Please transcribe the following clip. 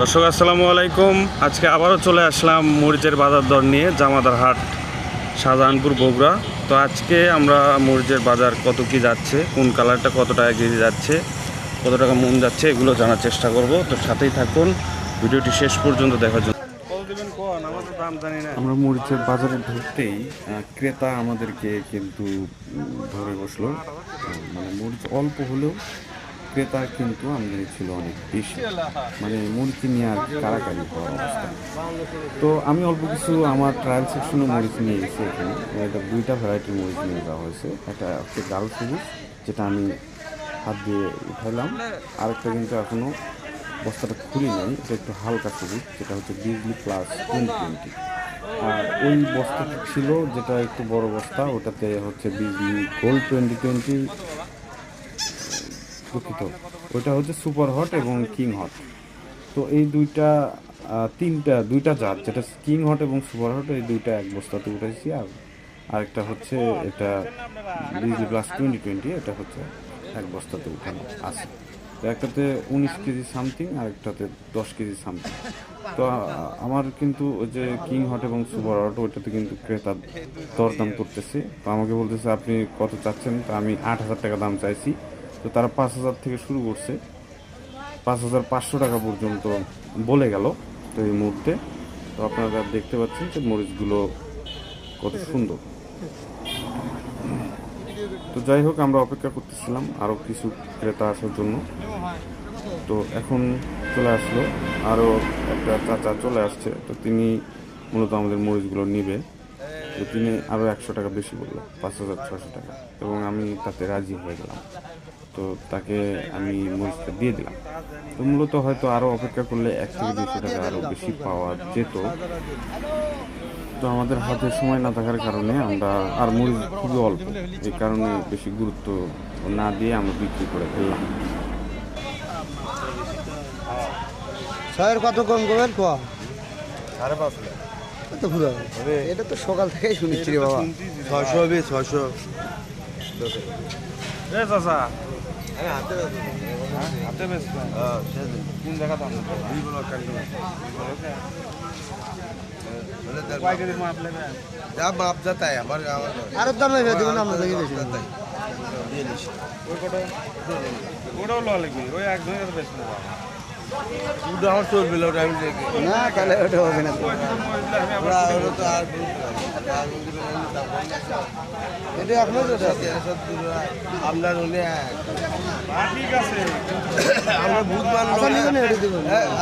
দর্শক আসসালামু আলাইকুম। আজকে আবারও চলে আসলাম মরিচের বাজার দর নিয়ে জামাদার হাট শাহজাহানপুর বগুড়া। তো আজকে আমরা মরিচের বাজার কত কি যাচ্ছে কোন কালারটা কত টাকা কেজি যাচ্ছে কত টাকা মন যাচ্ছে এগুলো জানার চেষ্টা করব। তো সাথেই থাকুন ভিডিওটি শেষ পর্যন্ত দেখার জন্য। আমরা মরিচের বাজারে ঢুকতেই ক্রেতা আমাদেরকে কিন্তু ধরে বসল। মানে মরিচ অল্প হলেও ক্রেতা কিন্তু আমদানি ছিল অনেক বেশি। মানে মরিচ নিয়ে আর কারাকারি হওয়ার অবস্থা। তো আমি অল্প কিছু আমার ট্রায়াল সেকশনে মরিচ নিয়ে গেছি এখানে। এটা দুইটা ভ্যারাইটির মরিচ নিয়ে যাওয়া হয়েছে। একটা হচ্ছে গাঢ় সবুজ, যেটা আমি হাত দিয়ে উঠাইলাম। আরেকটা কিন্তু এখনও বস্তাটা খুলি নাই, এটা একটু হালকা সবুজ, যেটা হচ্ছে বিজলি প্লাস টোয়েন্টি টোয়েন্টি আর ওই বস্তাটা ছিল, যেটা একটু বড় বস্তা, ওটাতে হচ্ছে বিজলি গোল্ড টোয়েন্টি টোয়েন্টি দুঃখিত ওইটা হচ্ছে সুপার হট এবং কিং হট। তো এই দুইটা তিনটা, দুইটা জাত, যেটা কিং হট এবং সুপার হট, এই দুইটা এক বস্তাতে উঠেছি আর আরেকটা হচ্ছে এটা বিজলি প্লাস টোয়েন্টি টোয়েন্টি এটা হচ্ছে এক বস্তাতে উঠানো আছে। তো একটাতে উনিশ কেজি সামথিং আর একটাতে দশ কেজি সামথিং। তো আমার কিন্তু ওই যে কিং হট এবং সুপার হট, ওইটাতে কিন্তু ক্রেতা দরদাম করতেছে। তো আমাকে বলতেছে, আপনি কত চাচ্ছেন? তো আমি আট হাজার টাকা দাম চাইছি। তো তারা পাঁচ হাজার থেকে শুরু করছে। পাঁচ হাজার পাঁচশো টাকা পর্যন্ত বলে গেল তো এই মুহূর্তে। তো আপনারা দেখতে পাচ্ছেন যে মরিচগুলো কত সুন্দর। তো যাই হোক, আমরা অপেক্ষা করতেছিলাম আরও কিছু ক্রেতা আসার জন্য। তো এখন চলে আসলো আরও একটা চাচা চলে আসছে। তো তিনি মূলত আমাদের মরিচগুলো নিবে। তো তিনি আরও একশো টাকা বেশি বলল, পাঁচ হাজার ছশো টাকা। এবং আমি তাতে রাজি হয়ে গেলাম। তো তাকে আমি মরিচটা দিয়ে দিলাম। তো মূলত হয়তো আরও অপেক্ষা করলে এক থেকে দুশো টাকা আরও বেশি পাওয়া যেত। তো আমাদের হাতে সময় না থাকার কারণে আমরা আর মরিচ খুবই অল্প এই কারণে বেশি গুরুত্ব না দিয়ে আমরা বিক্রি করে ফেললাম। ছয়ের কত কম করবেন? ক। সাড়ে পাঁচ এটা তো সকাল থেকেই শুনেছি রে বাবা। ছয়শো হবে ছয়শো। চাচা। হাতে হাতে বেশ হ্যাঁ শেষ দিন কোন জায়গা দাম দুই বলো কাটি কয় কেজি মাপ নেবে যা মাপ যা তাই আমার আমার আরও দাম নেবে দেখুন আমরা দেখি বেশি তাই দিয়ে নিস ওই কটা ওটাও ল লাগবে ওই একজনের বেশ নেবা দুটো আমার চলবে ওটা আমি দেখি। না তাহলে ওটা হবে না ওরা ওরা তো আর এটা এখনও তো আপনার হলে ঠিক আছে। আমরা আচ্ছা